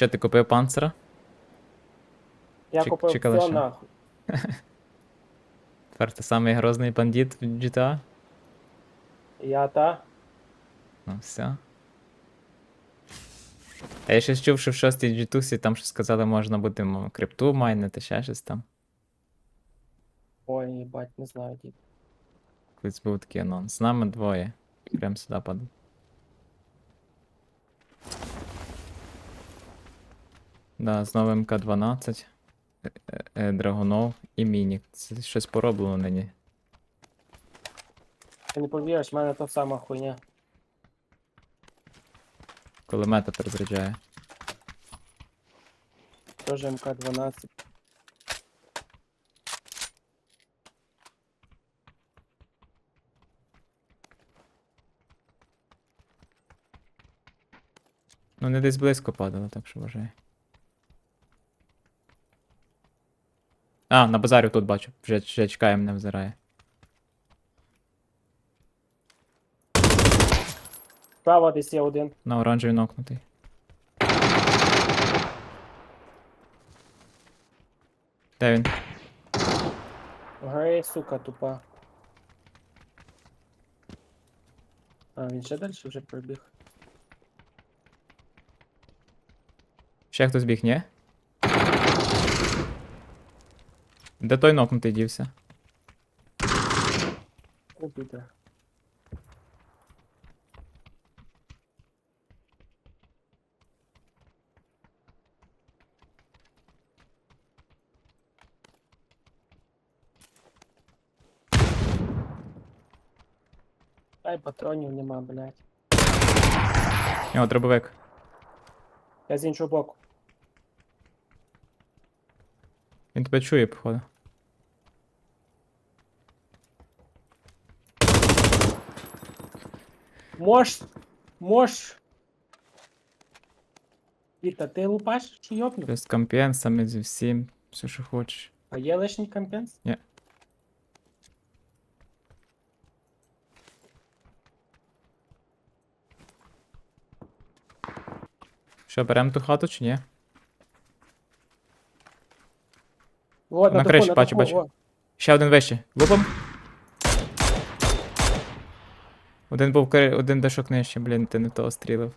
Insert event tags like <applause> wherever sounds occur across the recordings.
Що ти купив панцера? Я Чи- купив чи все калаша? нахуй. <laughs> Тепер ти самий грозний бандит в GTA? Я та. Ну, все. А я щось чув, що в шостій джитусі там що сказали, можна буде м, крипту майнити, ще щось там. Ой, їбать, не знаю, дід. Колись був такий анонс. З нами двоє. Прям сюди падав. Да, знову МК-12, е, е, е, Драгунов і Мінік. Це щось пороблено нині. Ти не повіриш, в мене та сама хуйня. Коли мета перезаряджає. Тоже МК-12. Ну, не десь близько падало, так що вважаю. А, на базарі тут бачу. Вже, вже чекає, мене взирає. Справа десь є один. На оранжевий нокнутий. Де він? Гей, сука, тупа. А, він ще далі вже прибіг. Ще хтось біг, ні? Де той нокнутий дівся? Убіде. Ай, патронів нема, блядь. О, дробовик. Я з іншого боку. Він тебе чує, походу. Мож! Мож! Віта, ти лупаш чи йопнув? З компенсами, зі всім, все, що хочеш. А є лишній компенс? Ні. Що, беремо ту хату чи ні? Вот, На криші, бачу, бачу. Ще один вище. Лупом. Один був один дешок нижче, блін, ти не того стрілив.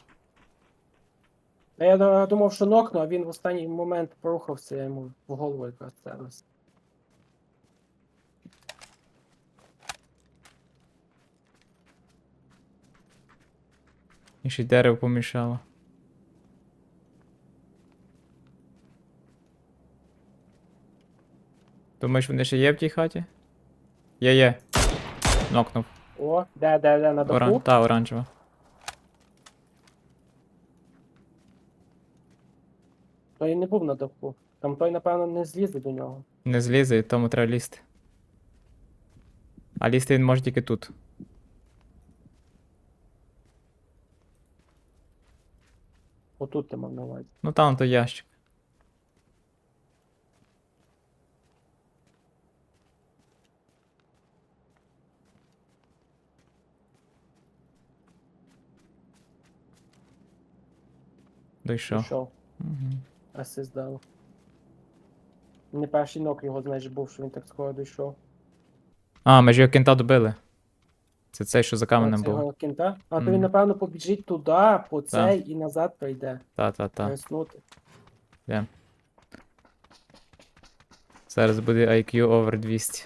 А я думав, що нокну, а він в останній момент порухався, я йому в голову якраз целився. І ще й дерево помішало. Думаєш, вони ще є в тій хаті? Є, є. Нокнув. О, де, де, де, на даху? Оран... Та, оранжева. Той не був на даху. Там той, напевно, не злізе до нього. Не злізе, і тому треба лізти. А лізти він може тільки тут. Отут ти мав на увазі. Ну там то ящик. Дійшов. Пішов. Угу. Асист дав. Не перший нок його, знаєш, був, що він так скоро дійшов. А, ми ж його кента добили. Це цей, що за каменем Це його був. кінта. А то Мгм. він, напевно, побіжить туди, по цей і назад прийде. Та-та-та. Переснути. Зараз буде IQ over 200.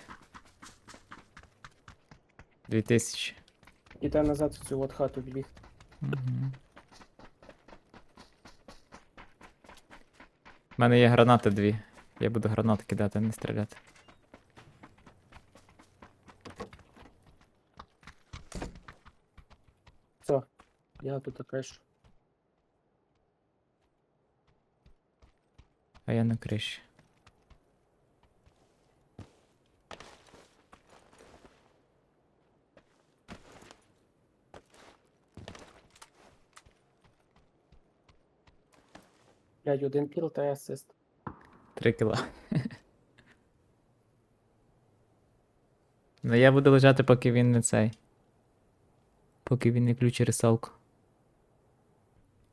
2000. І те назад в цю от хату біг. Угу. У мене є гранати дві. Я буду гранати кидати, а не стріляти. Все. Я тут кришу. А я на криші. Блядь, один кіл та асист. Три кіла. Ну я буду лежати, поки він не цей. Поки він не включить рисалку.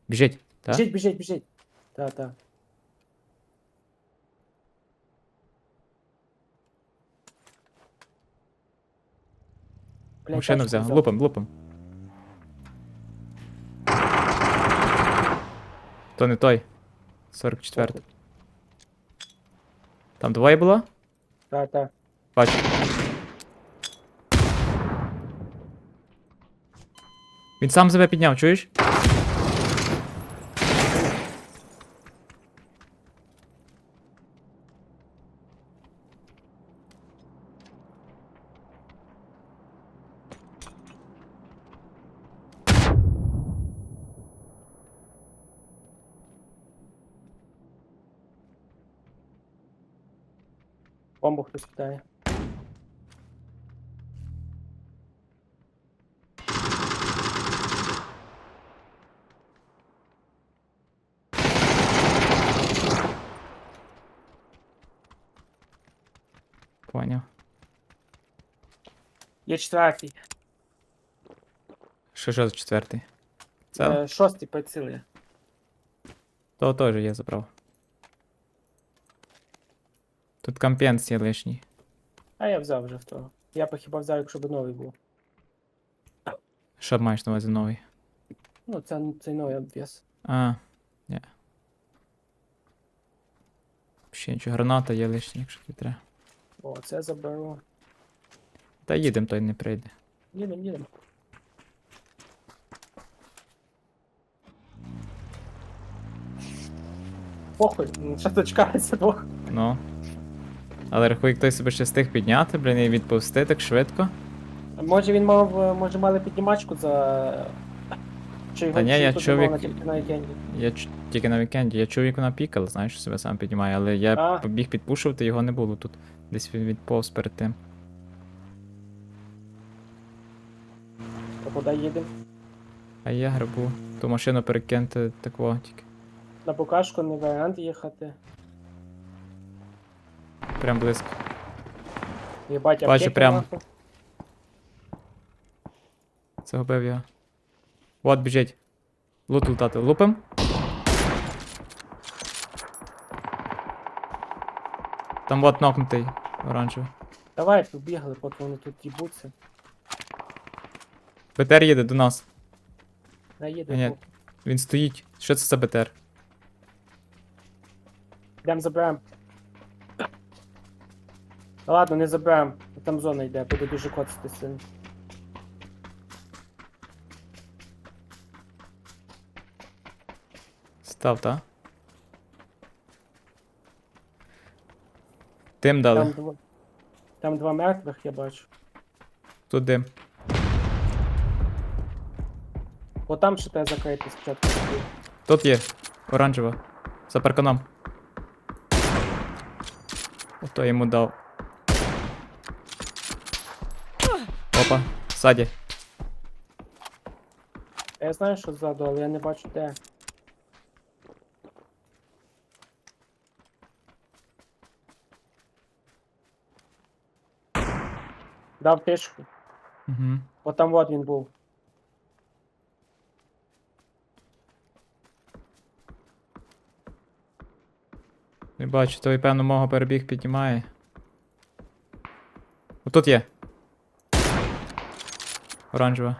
Біжить, так? Біжить, біжить, біжить. Та-та. Блядь, Машину тачку взяв. Лупим, лупим. То не той. 44. Там двоє було? Так, так. Бачу. Він сам себе підняв, чуєш? Бомбу хтось кидає. Поняв. Є четвертий. Що що за четвертий? Це? Е, шостий прицілює. То теж я забрав. Тут компенс є лишній. А я взяв вже в того. Я б хіба взяв, якщо б новий був. Що маєш на увазі новий? Ну, це цей новий обвес. А, ні. Ще нічого, граната є лишня, якщо тобі треба. О, це заберу. Та їдем, той не прийде. Їдем, їдем. Похуй, м, що дочекається двох. Ну. Але рахуй, хтось себе ще встиг підняти, блін, і відповсти так швидко. Може він мав, е, може мали піднімачку за. Чи його Та ні, я чув, як- тільки на вікенді. Я ч... тільки на вікенді, я чув, як вона пікала, знаєш, що себе сам піднімає, але я А. побіг підпушувати, його не було тут. Десь він відповз перед тим. То куди їдемо? А я грабу. Ту машину перекинути такого тільки. На букашку не варіант їхати. Прям близько. Єбать, Бачу аптеки прямо. нахуй. Загубив його. От біжить. Лут лутати. Лупим. Там от нокнутий оранжевий. Давай, побігли, поки вони тут їбуться. БТР їде до нас. А, ні. Він стоїть. Що це за БТР? Йдем заберем. Та ладно, не заберем. Там зона йде, буде дуже коцати сильно. Став, та? Тим дали. Там два, там два мертвих я бачу. Тут дим. О, там ще треба закрити спочатку. Тут є. Оранжева. За парканом. Ото йому дав. Опа, ззаді. Я знаю, що ззаду, але я не бачу де. Дав тишку. Угу. От там от він був. Не бачу, той певно мого перебіг піднімає. Отут є. Оранжева.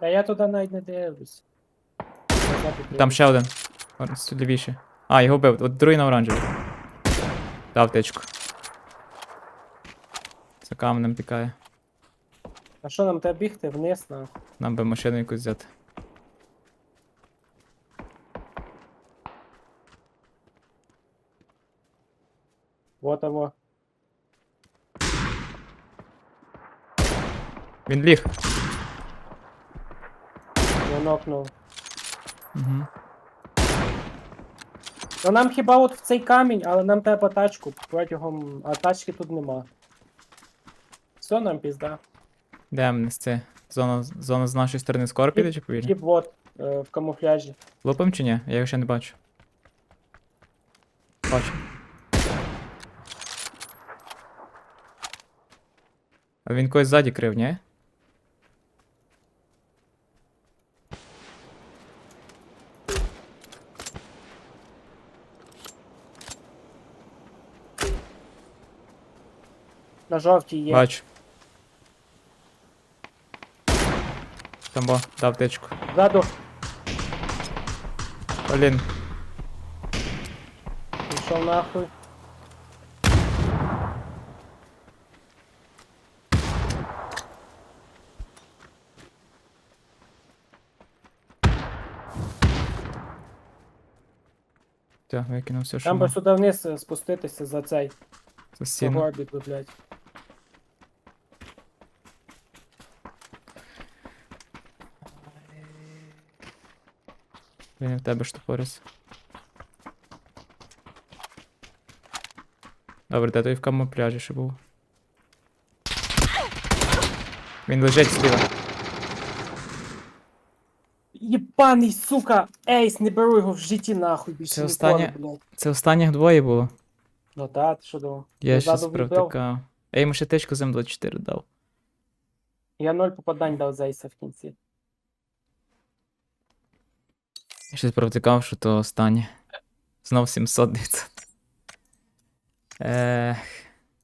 Та я туди навіть не дивлюсь. Там ще один. Тут лівіше. А, його вбив. От другий на оранжевий. Дав тичку. За каменем пікає. А що нам треба бігти вниз на. Нам би машину якусь взяти. Вот его. Він ліг. Я нокнув. Угу. Ну нам хіба от в цей камінь, але нам треба тачку протягом. А тачки тут нема. Все нам пізда. Де це? Зона, зона з нашої сторони скоро піде чи повільно? Тип вот е, в камуфляжі. Лупим чи ні? Я його ще не бачу. Бачу. А він когось ззаді крив, ні? На жовтій є. Бачу. Там бо, дав тичку. Ззаду Блін, пішов нахуй. все, викинув все, що Там би мав. сюди вниз е, спуститися за цей. За За стіну. горбік, би, блядь. Він в тебе штопориться. Добре, де той в камуфляжі ще був. Він лежить зліва. Єбаний, сука! Ейс, не беру його в житті нахуй більше Це останнє- блядь. Це останніх двоє було. Ну та, ти що думав? Я вліпив. спровтикав. Я йому ще тичку з М24 дав. Я ноль попадань дав з Ейса в кінці. Я ще спровтикав, що то останнє. Знов 700 900. Ех.